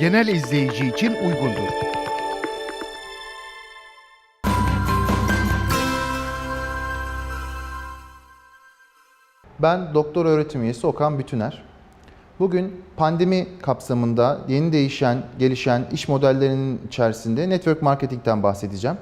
genel izleyici için uygundur. Ben doktor öğretim üyesi Okan Bütüner. Bugün pandemi kapsamında yeni değişen, gelişen iş modellerinin içerisinde network marketingten bahsedeceğim.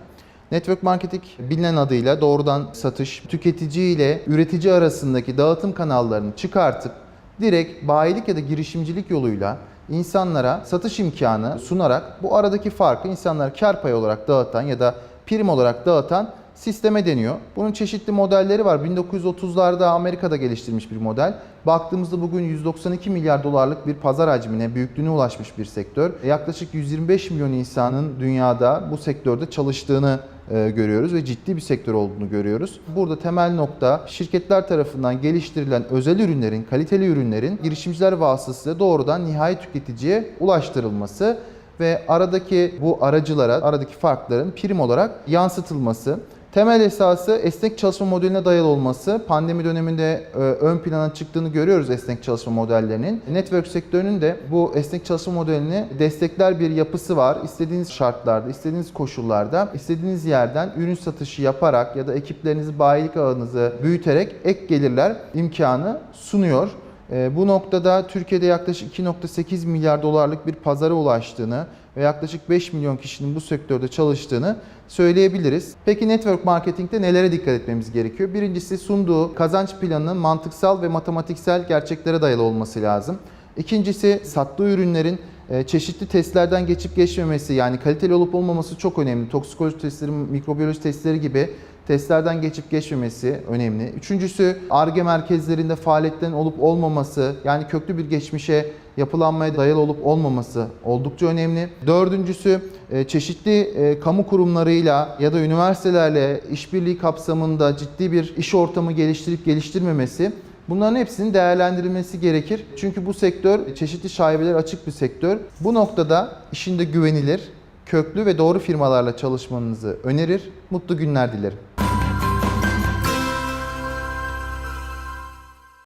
Network marketing bilinen adıyla doğrudan satış, tüketici ile üretici arasındaki dağıtım kanallarını çıkartıp direkt bayilik ya da girişimcilik yoluyla insanlara satış imkanı sunarak bu aradaki farkı insanlara kar payı olarak dağıtan ya da prim olarak dağıtan sisteme deniyor. Bunun çeşitli modelleri var. 1930'larda Amerika'da geliştirilmiş bir model. Baktığımızda bugün 192 milyar dolarlık bir pazar hacmine, büyüklüğüne ulaşmış bir sektör. Yaklaşık 125 milyon insanın dünyada bu sektörde çalıştığını görüyoruz ve ciddi bir sektör olduğunu görüyoruz. Burada temel nokta şirketler tarafından geliştirilen özel ürünlerin, kaliteli ürünlerin girişimciler vasıtasıyla doğrudan nihai tüketiciye ulaştırılması ve aradaki bu aracılara, aradaki farkların prim olarak yansıtılması. Temel esası esnek çalışma modeline dayalı olması. Pandemi döneminde e, ön plana çıktığını görüyoruz esnek çalışma modellerinin. Network sektörünün de bu esnek çalışma modelini destekler bir yapısı var. İstediğiniz şartlarda, istediğiniz koşullarda, istediğiniz yerden ürün satışı yaparak ya da ekiplerinizi, bayilik ağınızı büyüterek ek gelirler imkanı sunuyor. E, Bu noktada Türkiye'de yaklaşık 2.8 milyar dolarlık bir pazara ulaştığını ve yaklaşık 5 milyon kişinin bu sektörde çalıştığını söyleyebiliriz. Peki network marketingte nelere dikkat etmemiz gerekiyor? Birincisi sunduğu kazanç planının mantıksal ve matematiksel gerçeklere dayalı olması lazım. İkincisi sattığı ürünlerin e, çeşitli testlerden geçip geçmemesi yani kaliteli olup olmaması çok önemli. Toksikoloji testleri, mikrobiyoloji testleri gibi testlerden geçip geçmemesi önemli. Üçüncüsü ARGE merkezlerinde faaliyetlerin olup olmaması yani köklü bir geçmişe yapılanmaya dayalı olup olmaması oldukça önemli. Dördüncüsü e, çeşitli e, kamu kurumlarıyla ya da üniversitelerle işbirliği kapsamında ciddi bir iş ortamı geliştirip geliştirmemesi Bunların hepsinin değerlendirilmesi gerekir. Çünkü bu sektör çeşitli şaibeler açık bir sektör. Bu noktada işinde güvenilir, köklü ve doğru firmalarla çalışmanızı önerir. Mutlu günler dilerim.